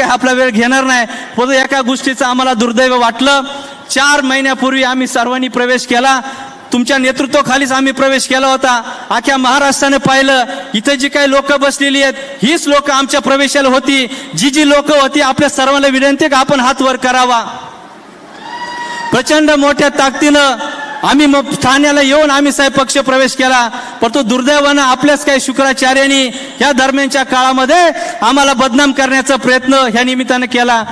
काही आपला वेळ घेणार नाही. परंतु एका गोष्टीचं आम्हाला दुर्दैव वाटलं. चार महिन्यापूर्वी आम्ही सर्वांनी प्रवेश केला. तुमच्या नेतृत्वाखालीच आम्ही प्रवेश केला होता. अख्या महाराष्ट्राने पाहिलं. इथे जी काही लोक बसलेली आहेत हीच लोक आमच्या प्रवेशाला होती. जी जी लोक होती आपल्या सर्वांना विनंती का आपण हात वर करावा. प्रचंड मोठ्या ताकदीनं आम्ही मग ठाण्याला येऊन आम्ही साहेब पक्ष प्रवेश केला. परंतु दुर्दैवानं आपल्याच काही शुक्राचार्यांनी या दरम्यानच्या काळामध्ये आम्हाला बदनाम करण्याचा प्रयत्न ह्या निमित्तानं केला.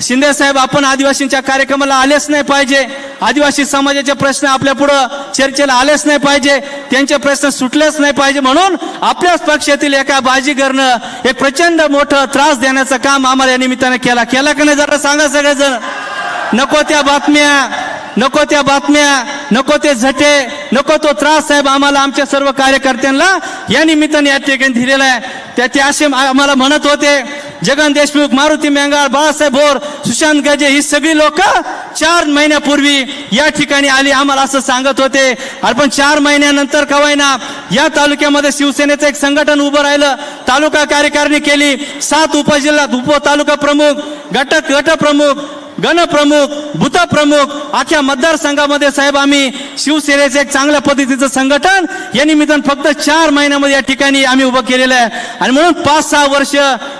शिंदे साहेब आपण आदिवासींच्या कार्यक्रमाला आलेच नाही पाहिजे. आदिवासी समाजाचे प्रश्न आपल्या पुढं चर्चेला आलेच नाही पाहिजे. त्यांचे प्रश्न सुटलेच नाही पाहिजे म्हणून आपल्याच पक्षातील एका बाजीगरनं एक प्रचंड मोठं त्रास देण्याचं काम आम्हाला या निमित्तानं केला. केला का नाही जरा सांगा सगळेजण. नको त्या बातम्या. नको त्या बातम्या. नको ते झटे नको तो त्रास साहेब आम्हाला आमच्या सर्व कार्यकर्त्यांना. या निमित्ताने या ठिकाणी दिलेला आहे. त्या ते असे आम्हाला म्हणत होते जगन देशमुख मारुती मेंगाळ बाळासाहेब भोर सुशांत गजे ही सगळी लोक चार महिन्यापूर्वी या ठिकाणी आली. आम्हाला असं सांगत होते. अरे पण चार महिन्यानंतर कवायना या तालुक्यामध्ये शिवसेनेचं एक संघटन उभं राहिलं. तालुका कार्यकारिणी केली. सात उपजिल्हा उप तालुका प्रमुख गट गट प्रमुख गणप्रमुख भूतप्रमुख आख्या मतदारसंघामध्ये साहेब आम्ही शिवसेनेचं एक चांगल्या पद्धतीचं संघटन या निमित्तानं फक्त चार महिन्यामध्ये या ठिकाणी आम्ही उभं केलेलं आहे. आणि म्हणून पाच सहा वर्ष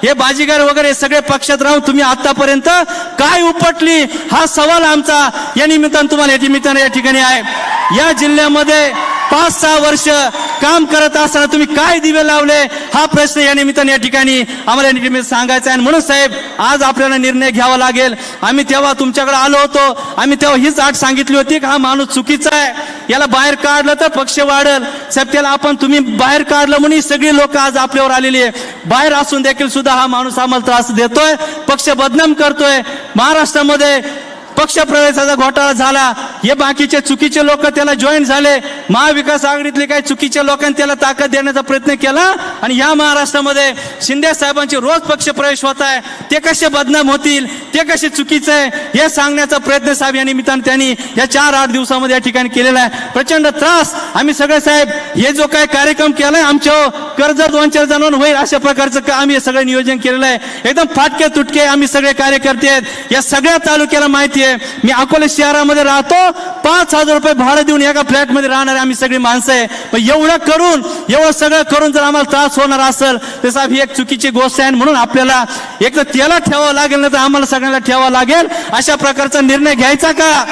हे बाजीगार वगैरे सगळे पक्षात राहून तुम्ही आतापर्यंत काय उपटली हा सवाल आमचा या निमित्तानं तुम्हाला या निमित्तानं या ठिकाणी आहे. या जिल्ह्यामध्ये पाच सहा वर्ष काम करत असताना तुम्ही काय दिवे लावले? हा प्रश्न या निमित्ताने या ठिकाणी आम्हाला या निमित्ताने सांगायचा आहे. आणि म्हणून साहेब आज आपल्याला निर्णय घ्यावा लागेल. आम्ही तेव्हा तुमच्याकडे आलो होतो. आम्ही तेव्हा हीच आठ सांगितली होती की हा माणूस चुकीचा आहे. याला बाहेर काढलं तर पक्ष वाढल. साहेब त्याला आपण तुम्ही बाहेर काढलं म्हणून सगळी लोक आज आपल्यावर आलेली आहे. बाहेर असून देखील सुद्धा हा माणूस आम्हाला त्रास देतोय. पक्ष बदनाम करतोय. महाराष्ट्रामध्ये पक्षप्रवेशाचा घोटाळा झाला. हे बाकीचे चुकीचे लोक त्याला जॉईन झाले. महाविकास आघाडीतले काही चुकीच्या लोकांनी त्याला ताकद देण्याचा प्रयत्न केला. आणि या महाराष्ट्रामध्ये शिंदे साहेबांचे रोज पक्ष प्रवेश होत आहे. ते कसे बदनाम होतील? ते कसे चुकीचं आहे? हे सांगण्याचा प्रयत्न साहेब या निमित्तानं त्यांनी या चार आठ दिवसामध्ये या ठिकाणी केलेला आहे. प्रचंड त्रास. आम्ही सगळे साहेब हे जो काही कार्यक्रम केलाय आमच्या कर्ज दोन चार जणांवर होईल अशा प्रकारचं का- आम्ही सगळं नियोजन केलेलं आहे. एकदम फाटके तुटके आम्ही सगळे कार्यकर्ते आहेत. या सगळ्या तालुक्याला माहिती आहे. मी अकोला शहरामध्ये राहतो. पाच हजार रुपये भाडं देऊन एका फ्लॅटमध्ये राहणारे आम्ही सगळी माणसं आहे. पण एवढं करून एवढं सगळं करून जर आम्हाला त्रास होणार असेल तर साहेब ही एक चुकीची गोष्ट आहे. म्हणून आपल्याला एक तर त्याला ठेवावं लागेल ना तर आम्हाला सगळ्यांना ठेवावं लागेल. अशा प्रकारचा निर्णय घ्यायचा का?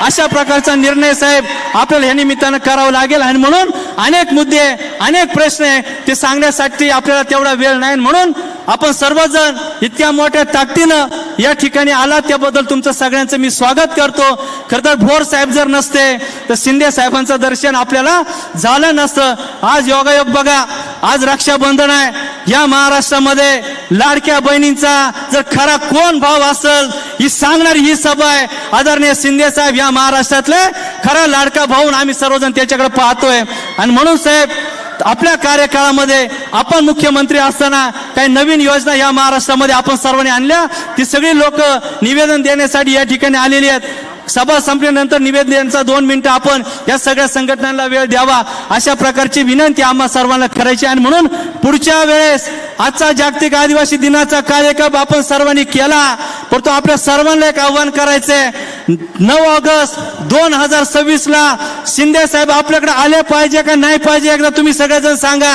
अशा प्रकारचा निर्णय साहेब आपल्याला या निमित्तानं करावा लागेल. आणि म्हणून अनेक मुद्दे अनेक प्रश्न आहे ते सांगण्यासाठी आपल्याला तेवढा वेळ नाही. म्हणून आपण सर्वजण इतक्या मोठ्या ताकदीनं या ठिकाणी आला त्याबद्दल तुमचं सगळ्यांचं मी स्वागत करतो. खरं तर भोर साहेब जर नसते तर शिंदे साहेबांचं दर्शन आपल्याला झालं नसतं. आज योगायोग बघा आज रक्षाबंधन आहे. या महाराष्ट्रामध्ये लाडक्या बहिणींचा जर खरा कोण भाव असेल ही सांगणारी ही सभा आहे. आदरणीय शिंदे साहेब या महाराष्ट्रातले खरा लाडका भाऊन आम्ही सर्वजण त्याच्याकडे पाहतोय. आणि म्हणून साहेब आपल्या कार्यकाळामध्ये आपण मुख्यमंत्री असताना काही नवीन योजना या महाराष्ट्रामध्ये आपण सर्वांनी आणल्या. ती सगळी लोक निवेदन देण्यासाठी या ठिकाणी आलेली आहेत. सभा संपल्यानंतर निवेदनाचा दोन मिनिटं आपण या सगळ्या संघटनांना वेळ द्यावा. अशा प्रकारची विनंती आम्हा सर्वांना करायची आणि म्हणून पुढच्या वेळेस आजचा जागतिक आदिवासी दिनाचा कार्यक्रम आपण सर्वांनी केला. परंतु आपल्या सर्वांना एक आव्हान करायचंय. नऊ ऑगस्ट दोन हजार सव्वीस ला शिंदे साहेब आपल्याकडे आले पाहिजे का नाही पाहिजे एकदा तुम्ही सगळेजण सांगा.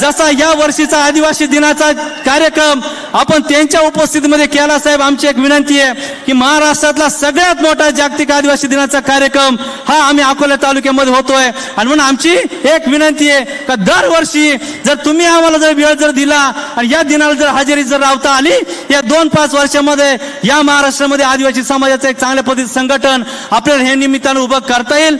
जसा या वर्षीचा आदिवासी दिनाचा कार्यक्रम आपण त्यांच्या उपस्थितीमध्ये केला साहेब आमची एक विनंती आहे की महाराष्ट्रातला सगळ्यात मोठा जागतिक आदिवासी दिनाचा कार्यक्रम हा आम्ही अकोला तालुक्यामध्ये होतोय. आणि म्हणून आमची एक विनंती आहे का दरवर्षी जर तुम्ही आम्हाला जर वेळ जर दिला आणि या दिनाला जर हजेरी जर लावता आली या दोन पाच वर्षामध्ये या महाराष्ट्रामध्ये आदिवासी समाजाचं एक चांगल्या पद्धतीचं संघटन आपल्याला हे निमित्तानं उभं करता येईल.